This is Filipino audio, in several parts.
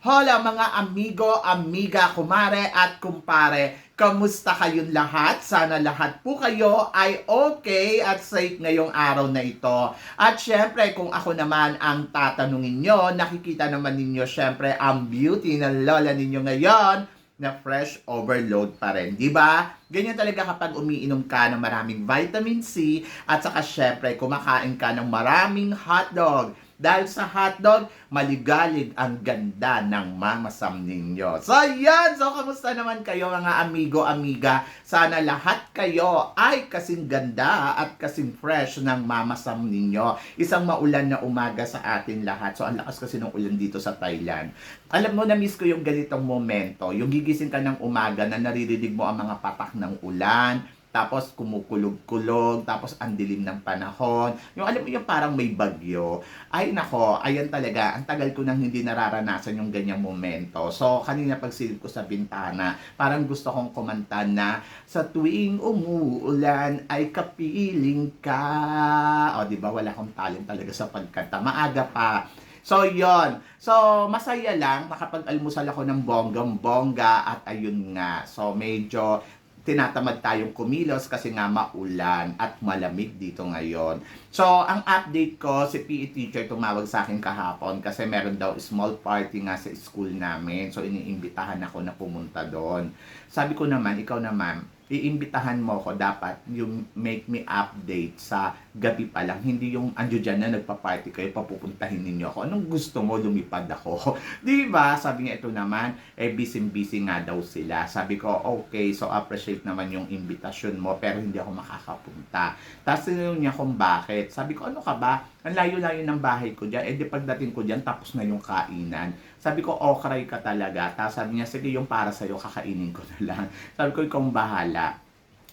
Hola mga amigo, amiga, kumare at kumpare. Kamusta kayong lahat? Sana lahat po kayo ay okay at safe ngayong araw na ito. At syempre, kung ako naman ang tatanungin nyo, nakikita naman ninyo syempre ang beauty ng lola ninyo ngayon na fresh overload pa rin. Di ba? Ganyan talaga kapag umiinom ka ng maraming vitamin C at saka syempre kumakain ka ng maraming hotdog. Dahil sa hotdog, maligalig ang ganda ng mamasam ninyo. So, yan! So, kamusta naman kayo mga amigo, amiga? Sana lahat kayo ay kasing ganda at kasing fresh ng mamasam ninyo. Isang maulan na umaga sa atin lahat. So, ang lakas kasi ng ulan dito sa Thailand. Alam mo, na-miss ko yung ganitong momento. Yung gigising ka ng umaga na naririnig mo ang mga patak ng ulan, tapos kumukulog-kulog, tapos ang dilim ng panahon. Yung alam mo yung parang may bagyo. Ay nako, ayan talaga, ang tagal ko nang hindi nararanasan yung ganyang momento. So, kanina pag silip ko sa bintana, parang gusto kong kumanta na, sa tuwing umuulan ay kapiling ka. O, di ba? Wala akong talent talaga sa pagkanta. Maaga pa. So, yon So, masaya lang. Nakapag-almusal ako ng bonggang-bongga at ayun nga. So, medyo tinatamad tayong kumilos kasi nga maulan at malamig dito ngayon. So, ang update ko, si PE teacher tumawag sa akin kahapon kasi meron daw small party nga sa school namin. So, iniimbitahan ako na pumunta doon. Sabi ko naman, ikaw naman, iimbitahan mo ko dapat yung make me update sa gabi pa lang. Hindi yung andyo dyan na nagpa-party kayo, papupuntahin ninyo ako. Anong gusto mo, lumipad ako. Di ba? Sabi niya, ito naman, eh, busy-busy nga daw sila. Sabi ko, okay, so appreciate naman yung invitation mo, pero hindi ako makakapunta. Tapos tinanong niya kung bakit. Sabi ko, ano ka ba? Ang layo-layo ng bahay ko dyan. Eh, di pagdating ko dyan, tapos na yung kainan. Sabi ko, okray ka talaga. Tapos sabi niya, sige, yung para sa'yo, kakainin ko na lang. Sabi ko, ikaw bahala.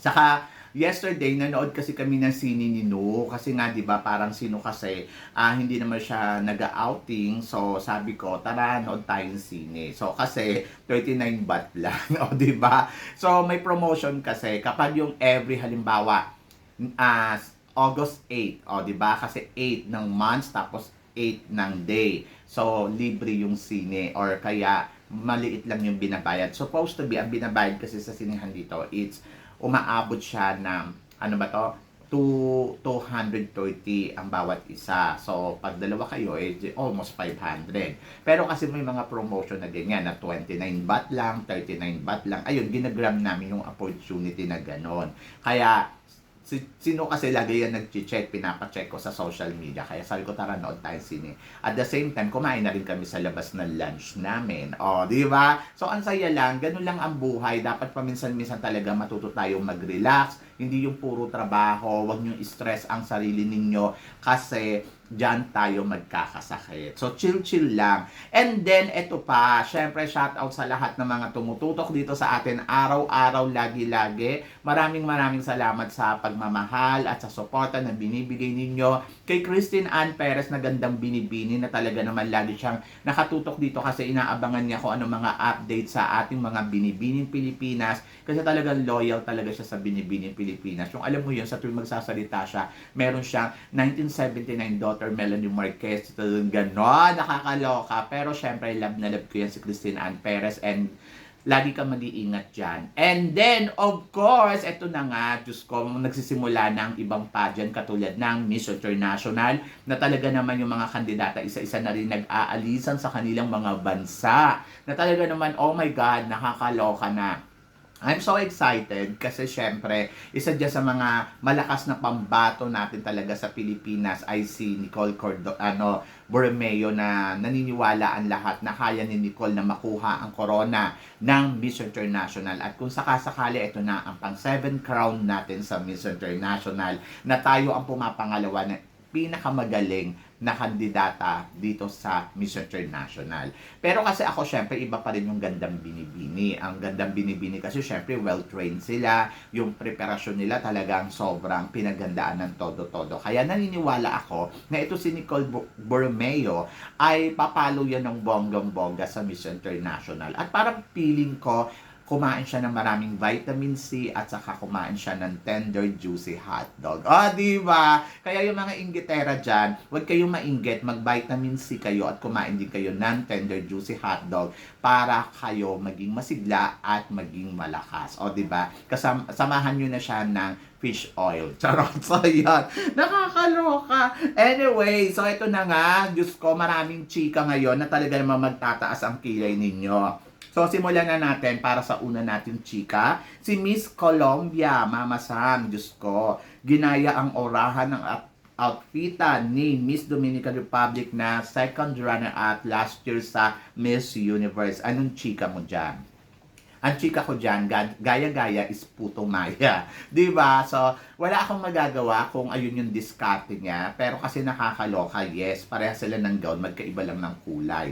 Saka, yesterday, nanood kasi kami ng sini ni No. Kasi nga, di ba, parang sino kasi, ah, hindi naman siya nag-outing. So, sabi ko, tara, nood tayong sine. So, kasi, 39 baht lang. o, di ba? So, may promotion kasi, kapag yung every, halimbawa, ah, August 8, o, di ba? Kasi 8 ng months, tapos 8 ng day. So, libre yung sine or kaya maliit lang yung binabayad. Supposed to be, ang binabayad kasi sa sinihan dito, it's umaabot siya ng, ano ba to? to 230 ang bawat isa. So, pag dalawa kayo, eh, almost 500. Pero kasi may mga promotion na ganyan, na 29 baht lang, 39 baht lang. Ayun, ginagram namin yung opportunity na ganon. Kaya, si, sino kasi lagi yan nag-check, pinapacheck ko sa social media. Kaya sabi ko, tara, nood tayo sine. At the same time, kumain na rin kami sa labas ng lunch namin. O, di ba? So, ang saya lang, ganun lang ang buhay. Dapat paminsan-minsan talaga matuto tayong mag-relax. Hindi yung puro trabaho. Huwag nyo stress ang sarili ninyo kasi dyan tayo magkakasakit. So, chill-chill lang. And then, eto pa, syempre, shout out sa lahat ng mga tumututok dito sa atin araw-araw, lagi-lagi. Maraming maraming salamat sa pagmamahal at sa suporta na binibigay ninyo. Kay Christine Ann Perez na gandang binibini na talaga naman lagi siyang nakatutok dito kasi inaabangan niya kung ano mga update sa ating mga binibining Pilipinas kasi talagang loyal talaga siya sa binibining Pilipinas. Yung alam mo yun, sa tuwing magsasalita siya, meron siyang 1979 daughter Melanie Marquez, talagang ganon, nakakaloka. Pero syempre, love na love ko yan si Christine Ann Perez and lagi kang mag-iingat dyan. And then, of course, eto na nga, Diyos ko, nagsisimula ng ibang pageant katulad ng Miss International na talaga naman yung mga kandidata isa-isa na rin nag-aalisan sa kanilang mga bansa. Na talaga naman, oh my God, nakakaloka na. I'm so excited kasi syempre, isa dyan sa mga malakas na pambato natin talaga sa Pilipinas ay si Nicole Cordo, ano, Borromeo na naniniwala ang lahat na kaya ni Nicole na makuha ang corona ng Miss International. At kung sakasakali, ito na ang pang 7 crown natin sa Miss International na tayo ang pumapangalawa na pinakamagaling na kandidata dito sa Miss International. Pero kasi ako, syempre, iba pa rin yung gandang binibini. Ang gandang binibini kasi, syempre, well-trained sila. Yung preparasyon nila talagang sobrang pinagandaan ng todo-todo. Kaya naniniwala ako na ito si Nicole Bo- Borromeo ay papalo yan ng bonggang-bongga sa Miss International. At parang feeling ko, kumain siya ng maraming vitamin C at saka kumain siya ng tender, juicy hotdog. Ah, di ba? Kaya yung mga inggitera dyan, huwag kayong mainggit, mag-vitamin C kayo at kumain din kayo ng tender, juicy hotdog para kayo maging masigla at maging malakas. O, di ba? Kasam- samahan nyo na siya ng fish oil. Charot. So, yan. Nakakaloka. Anyway, so ito na nga. Diyos ko, maraming chika ngayon na talaga naman magtataas ang kilay ninyo. So, simulan na natin para sa una natin chika. Si Miss Colombia, Mama Sam, Diyos ko, ginaya ang orahan ng out- outfitan ni Miss Dominican Republic na second runner at last year sa Miss Universe. Anong chika mo dyan? Ang chika ko dyan, ga- gaya-gaya is puto maya. Di ba? So, wala akong magagawa kung ayun yung diskarte niya. Pero kasi nakakaloka, yes. Pareha sila ng gown, magkaiba lang ng kulay.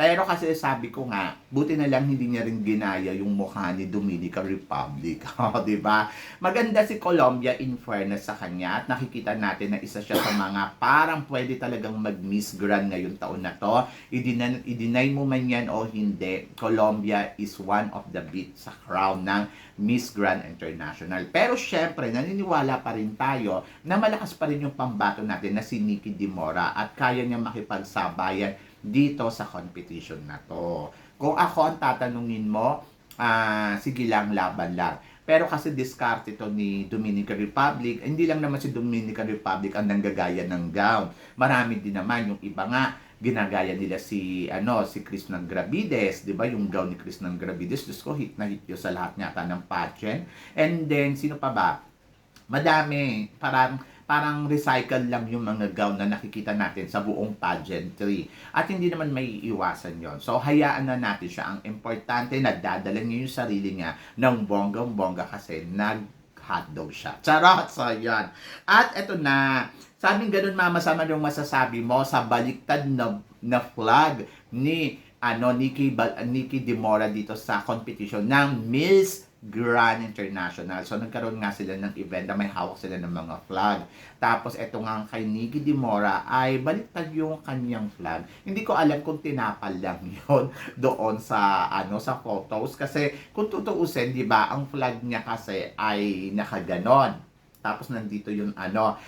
Pero kasi sabi ko nga, buti na lang hindi niya rin ginaya yung mukha ni Dominican Republic. O, di ba? Maganda si Colombia in fairness sa kanya at nakikita natin na isa siya sa mga parang pwede talagang mag-Miss Grand ngayong taon na to. I-deny, i-deny mo man yan o hindi, Colombia is one of the beat sa crown ng Miss Grand International. Pero syempre, naniniwala pa rin tayo na malakas pa rin yung pambato natin na si Nikki Dimora at kaya niya makipagsabayan dito sa competition na to. Kung ako ang tatanungin mo, ah sige lang, laban lang. Pero kasi discard ito ni Dominican Republic, hindi lang naman si Dominican Republic ang nanggagaya ng gown. Marami din naman yung iba nga ginagaya nila si ano si Chris ng Gravides, 'di ba? Yung gown ni Chris ng Gravides, Diyos ko hit na hit yun sa lahat yata ng pageant. And then sino pa ba? Madami, parang parang recycle lang yung mga gown na nakikita natin sa buong pageantry. At hindi naman may iwasan yon. So, hayaan na natin siya. Ang importante, nagdadala niya yung sarili niya ng bonggang-bongga kasi nag-hotdog siya. Charot! So, yan. At eto na. Sabing ganun, mama, sama yung masasabi mo sa baliktad na, na flag ni ano Nikki Nikki Demora dito sa competition ng Miss Grand International. So nagkaroon nga sila ng event na may hawak sila ng mga flag. Tapos eto nga kay Nikki Demora ay baliktad yung kanyang flag. Hindi ko alam kung tinapal lang yon doon sa ano sa photos kasi kung tutuusin, 'di ba, ang flag niya kasi ay nakaganon. Tapos nandito yung ano.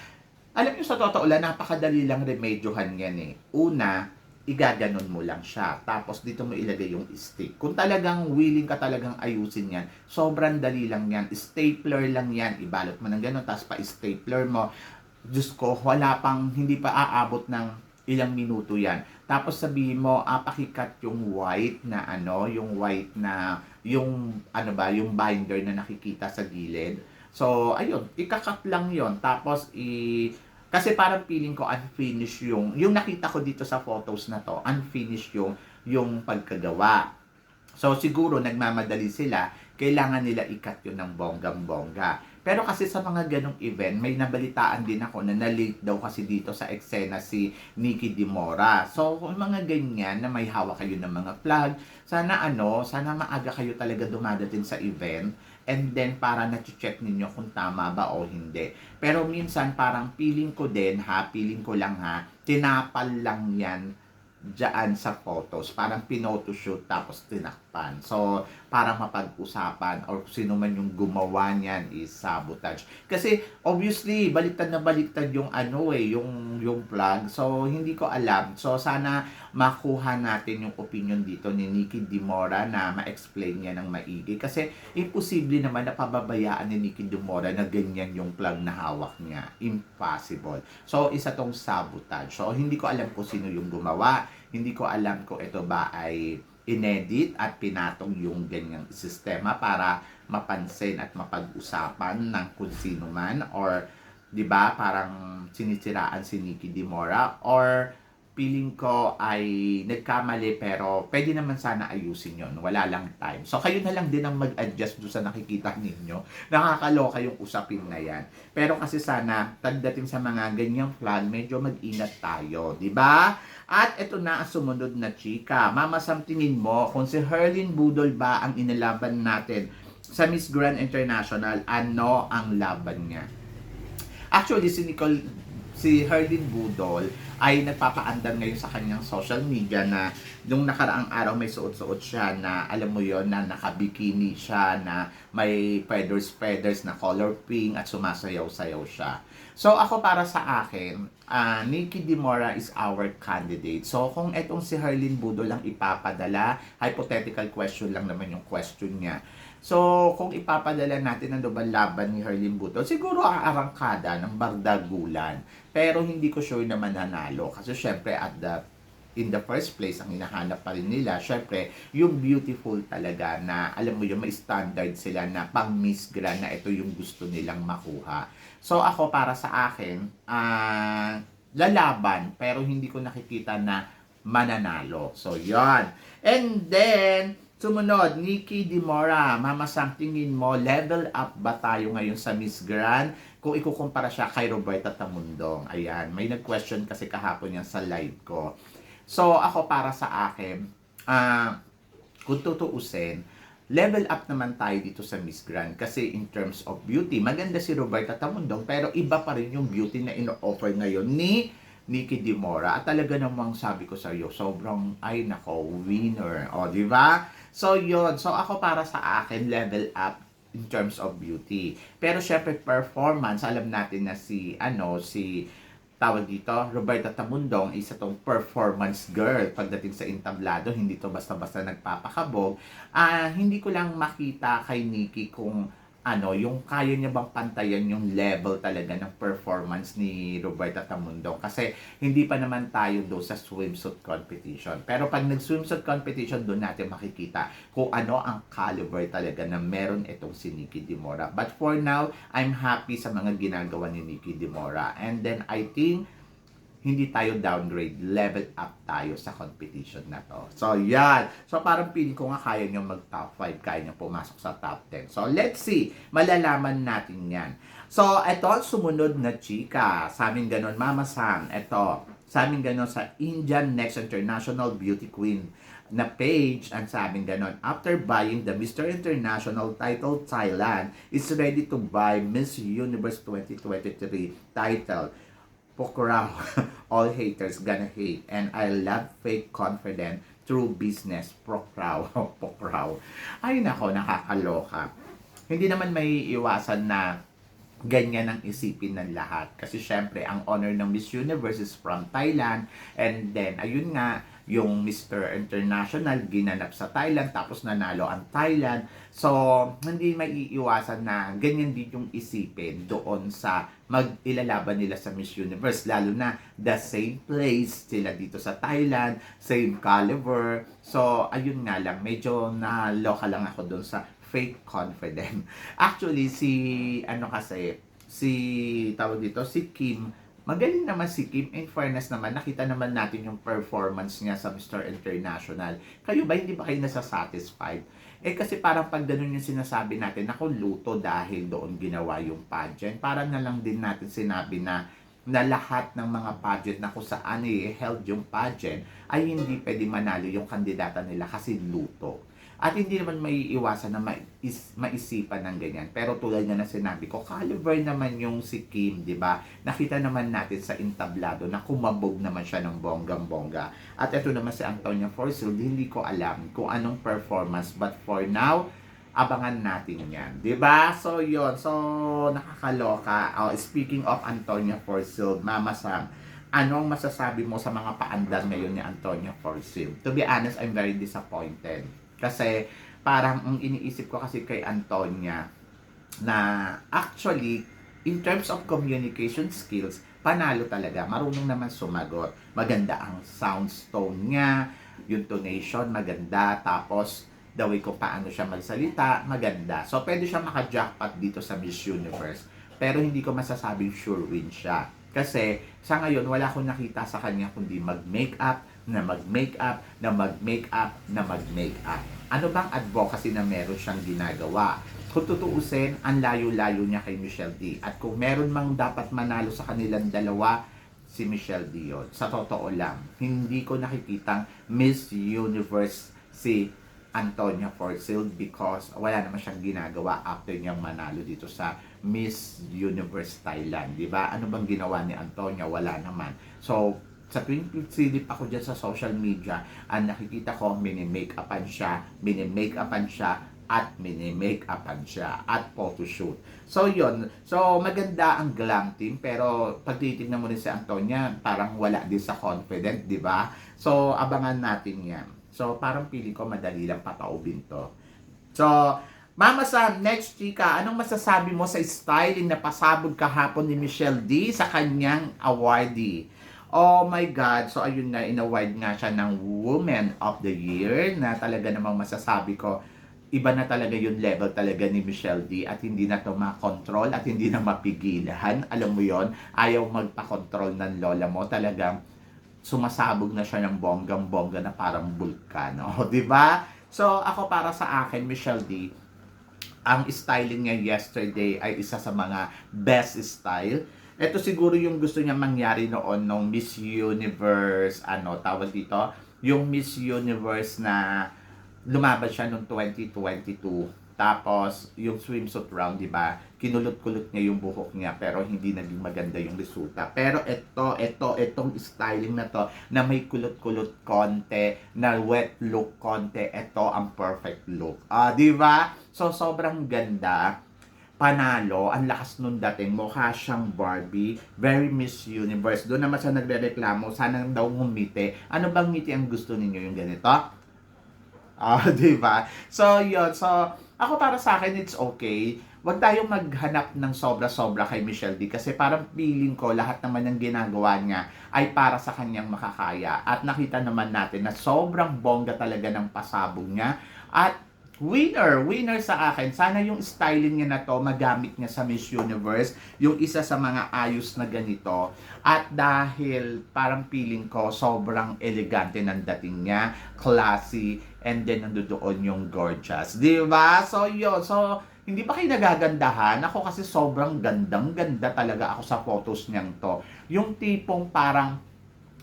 Alam niyo sa totoo lang, napakadali lang remedyohan yan eh. Una, igaganon mo lang siya. Tapos dito mo ilagay yung stick. Kung talagang willing ka talagang ayusin yan, sobrang dali lang yan. Stapler lang yan. Ibalot mo ng ganon, tapos pa-stapler mo. Diyos ko, wala pang, hindi pa aabot ng ilang minuto yan. Tapos sabihin mo, ah, pakikat yung white na ano, yung white na, yung, ano ba, yung binder na nakikita sa gilid. So, ayun, ikakat lang yon Tapos, i, kasi parang feeling ko unfinished yung, yung nakita ko dito sa photos na to, unfinished yung, yung pagkagawa. So, siguro nagmamadali sila, kailangan nila ikat yun ng bonggang-bongga. Pero kasi sa mga ganong event, may nabalitaan din ako na na-late daw kasi dito sa eksena si Nikki Dimora. So, mga ganyan na may hawak kayo ng mga flag, sana ano, sana maaga kayo talaga dumadating sa event and then para na-check ninyo kung tama ba o hindi. Pero minsan parang feeling ko din ha, feeling ko lang ha, tinapal lang yan dyan sa photos. Parang pinotoshoot tapos tinakpan. So, parang mapag-usapan or sino man yung gumawa niyan is sabotage. Kasi, obviously, baliktad na baliktad yung ano eh, yung, yung vlog. So, hindi ko alam. So, sana makuha natin yung opinion dito ni Nikki Dimora na ma-explain niya ng maigi. Kasi, imposible naman na pababayaan ni Nikki Dimora na ganyan yung plug na hawak niya. Impossible. So, isa tong sabotage. So, hindi ko alam kung sino yung gumawa. Hindi ko alam kung ito ba ay inedit at pinatong yung ganyang sistema para mapansin at mapag-usapan ng kung sino man or 'di ba parang sinisiraan si Nikki Dimora or feeling ko ay nagkamali pero pwede naman sana ayusin yon Wala lang time. So kayo na lang din ang mag-adjust doon sa nakikita ninyo. Nakakaloka yung usapin na yan. Pero kasi sana, pagdating sa mga ganyang plan, medyo mag-ingat tayo. di ba? At ito na ang sumunod na chika. Mama, tingin mo kung si Herlin Budol ba ang inalaban natin sa Miss Grand International, ano ang laban niya? Actually, si Nicole, si Herlin Budol ay nagpapaandar ngayon sa kanyang social media na nung nakaraang araw may suot-suot siya na alam mo yon na nakabikini siya na may feathers feathers na color pink at sumasayaw-sayaw siya. So ako para sa akin, ah, Nikki Dimora is our candidate. So kung etong si Herlin Budol lang ipapadala, hypothetical question lang naman yung question niya. So, kung ipapadala natin ang laban ni Herlin Butol, siguro aarangkada ng bardagulan. Pero hindi ko sure na mananalo. Kasi syempre, at the in the first place, ang hinahanap pa rin nila, syempre, yung beautiful talaga na, alam mo yun, may standard sila na pang Miss Grand na ito yung gusto nilang makuha. So, ako para sa akin, ah, lalaban, pero hindi ko nakikita na mananalo. So, yon And then, Sumunod, Nikki Dimora, Mama Sam, tingin mo, level up ba tayo ngayon sa Miss Grand? Kung ikukumpara siya kay Roberta Tamundong. Ayan, may nag-question kasi kahapon yan sa live ko. So, ako para sa akin, ah, kung tutuusin, level up naman tayo dito sa Miss Grand kasi in terms of beauty, maganda si Roberta Tamundong pero iba pa rin yung beauty na ino-offer ngayon ni Nikki Dimora. At talaga namang sabi ko sa iyo, sobrang, ay nako, winner. O, di ba? So, yun. So, ako para sa akin, level up in terms of beauty. Pero syempre, performance, alam natin na si, ano, si, tawag dito, Roberta Tamundong, isa tong performance girl pagdating sa entablado, hindi to basta-basta nagpapakabog. Ah, hindi ko lang makita kay Nikki kung ano, yung kaya niya bang pantayan yung level talaga ng performance ni Roberta Tamundong kasi hindi pa naman tayo do sa swimsuit competition. Pero pag nag-swimsuit competition, doon natin makikita kung ano ang caliber talaga na meron itong si Nikki Dimora. But for now, I'm happy sa mga ginagawa ni Nikki Dimora. And then I think hindi tayo downgrade, level up tayo sa competition na to. So, yan. So, parang feeling ko nga kaya nyo mag-top 5, kaya nyo pumasok sa top 10. So, let's see. Malalaman natin yan. So, ito, sumunod na chika. Sa amin ganon, Mama Sam, ito. Sa amin ganon sa Indian Next International Beauty Queen na page ang sabing ganon. After buying the Mr. International title Thailand is ready to buy Miss Universe 2023 title. Pokraw, all haters gonna hate. And I love fake confident through business. Pokraw, pokraw. Ay nako, nakakaloka. Hindi naman may iwasan na ganyan ang isipin ng lahat. Kasi syempre, ang honor ng Miss Universe is from Thailand. And then, ayun nga, yung Mr. International ginanap sa Thailand tapos nanalo ang Thailand. So, hindi maiiwasan na ganyan din yung isipin doon sa mag-ilalaban nila sa Miss Universe. Lalo na the same place sila dito sa Thailand, same caliber. So, ayun nga lang, medyo naloka lang ako doon sa fake confident. Actually, si, ano kasi, si, tawag dito, si Kim, magaling naman si Kim. In fairness naman, nakita naman natin yung performance niya sa Mr. International. Kayo ba, hindi ba kayo nasa-satisfied? Eh kasi parang pag ganun yung sinasabi natin, ako luto dahil doon ginawa yung pageant. Parang na lang din natin sinabi na na lahat ng mga pageant na kung saan i-held yung pageant ay hindi pwede manalo yung kandidata nila kasi luto. At hindi naman may iwasan na mais, maisipan ng ganyan. Pero tulad nga na sinabi ko, caliber naman yung si Kim, di ba? Nakita naman natin sa entablado na kumabog naman siya ng bonggang-bongga. At ito naman si Antonia Forsyth, hindi ko alam kung anong performance. But for now, abangan natin yan. ba So, yon So, nakakaloka. Oh, speaking of Antonia Forsyth, Mama Sam, anong masasabi mo sa mga paandar ngayon ni Antonia Forsyth? To be honest, I'm very disappointed. Kasi, parang ang iniisip ko kasi kay Antonia, na actually, in terms of communication skills, panalo talaga. Marunong naman sumagot. Maganda ang sound tone niya, yung tonation, maganda. Tapos, the way kung paano siya magsalita, maganda. So, pwede siya maka-jackpot dito sa Miss Universe. Pero hindi ko masasabing sure win siya. Kasi sa ngayon, wala akong nakita sa kanya kundi mag-makeup, na mag-makeup, na mag-makeup, na mag-makeup. Ano bang advocacy na meron siyang ginagawa? Kung tutuusin, ang layo-layo niya kay Michelle D. At kung meron mang dapat manalo sa kanilang dalawa, si Michelle D yun. Sa totoo lang, hindi ko nakikitang Miss Universe si Antonia Forsyth because wala naman siyang ginagawa after niyang manalo dito sa Miss Universe Thailand. Di ba? Ano bang ginawa ni Antonia? Wala naman. So, sa silip ako dyan sa social media, ang nakikita ko, mini-make-upan siya, mini-make-upan siya, at mini-make-upan siya, at photoshoot. So, yon So, maganda ang glam team, pero pag titignan mo rin si Antonia, parang wala din sa confident, di ba? So, abangan natin yan. So, parang feeling ko madali lang pataubin to. So, Mama Sam, next chika, anong masasabi mo sa styling na pasabog kahapon ni Michelle D sa kanyang awardee? Oh my God. So, ayun na, in-award nga siya ng Woman of the Year na talaga namang masasabi ko, iba na talaga yung level talaga ni Michelle D at hindi na to makontrol at hindi na mapigilan. Alam mo yon ayaw magpa-control ng lola mo. Talagang sumasabog na siya ng bonggang-bongga na parang bulkano. di ba? So, ako para sa akin, Michelle D, ang styling niya yesterday ay isa sa mga best style. Ito siguro yung gusto niya mangyari noon nung Miss Universe, ano, tawag dito, yung Miss Universe na lumaban siya noong 2022. Tapos, yung swimsuit round, di ba? Kinulot-kulot niya yung buhok niya, pero hindi naging maganda yung resulta. Pero ito, ito, itong styling na to, na may kulot-kulot konti, na wet look konti, ito ang perfect look. Ah, di ba? So, sobrang ganda panalo, ang lakas nun dating, mukha siyang Barbie, very Miss Universe. Doon naman siya nagre-reklamo, sana daw ngumiti. Ano bang ngiti ang gusto ninyo yung ganito? Ah, di ba? So, yun. So, ako para sa akin, it's okay. Huwag tayong maghanap ng sobra-sobra kay Michelle D. Kasi parang feeling ko, lahat naman ng ginagawa niya ay para sa kanyang makakaya. At nakita naman natin na sobrang bongga talaga ng pasabog niya. At winner, winner sa akin. Sana yung styling niya na to magamit niya sa Miss Universe, yung isa sa mga ayos na ganito. At dahil parang feeling ko sobrang elegante ng dating niya, classy, and then nandoon yung gorgeous. Di ba? So yun, so hindi pa kayo nagagandahan? Ako kasi sobrang gandang ganda talaga ako sa photos niyang to. Yung tipong parang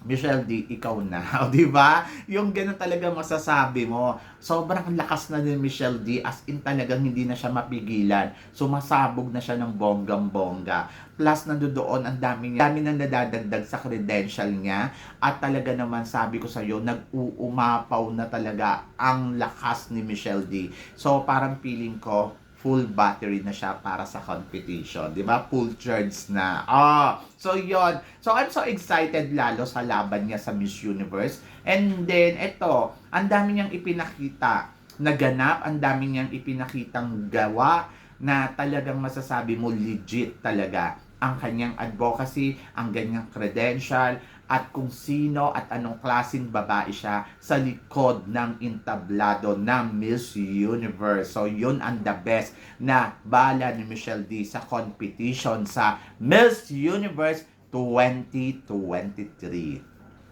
Michelle D, ikaw na. O, di ba? Yung ganun talaga masasabi mo. Sobrang lakas na ni Michelle D as in talagang hindi na siya mapigilan. Sumasabog na siya ng bonggang-bongga. Plus, nandoon ang dami niya, dami nang nadadagdag sa credential niya. At talaga naman, sabi ko sa iyo, nag-uumapaw na talaga ang lakas ni Michelle D. So, parang feeling ko, full battery na siya para sa competition. Di ba? Full charge na. Ah, so yon. So I'm so excited lalo sa laban niya sa Miss Universe. And then, ito, ang dami niyang ipinakita na ganap, ang dami niyang ipinakitang gawa na talagang masasabi mo legit talaga ang kanyang advocacy, ang ganyang credential, at kung sino at anong klaseng babae siya sa likod ng entablado ng Miss Universe. So, yun ang the best na bala ni Michelle D sa competition sa Miss Universe 2023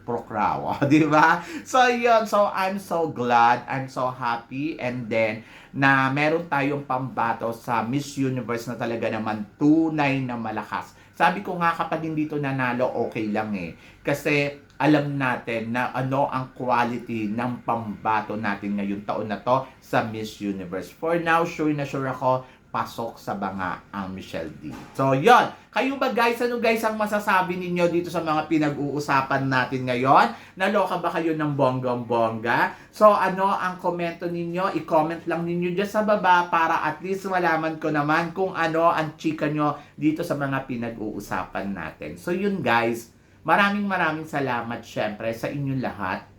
pro crow, di ba? So, yun. So, I'm so glad, I'm so happy, and then, na meron tayong pambato sa Miss Universe na talaga naman tunay na malakas. Sabi ko nga kapag hindi to nanalo, okay lang eh. Kasi alam natin na ano ang quality ng pambato natin ngayong taon na to sa Miss Universe. For now, sure na sure ako, pasok sa banga ang Michelle D. So, yon. Kayo ba guys, ano guys ang masasabi ninyo dito sa mga pinag-uusapan natin ngayon? Naloka ba kayo ng bonggong-bongga? So, ano ang komento ninyo? I-comment lang ninyo dyan sa baba para at least malaman ko naman kung ano ang chika nyo dito sa mga pinag-uusapan natin. So, yun guys. Maraming maraming salamat syempre sa inyong lahat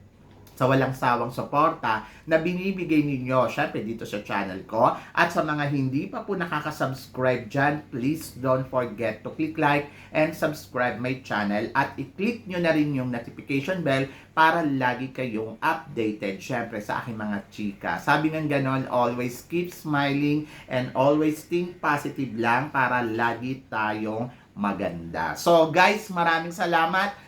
sa walang sawang suporta na binibigay ninyo, syempre dito sa channel ko. At sa mga hindi pa po nakaka-subscribe dyan, please don't forget to click like and subscribe my channel. At i-click nyo na rin yung notification bell para lagi kayong updated, syempre sa aking mga chika. Sabi ng ganon, always keep smiling and always think positive lang para lagi tayong maganda. So guys, maraming salamat.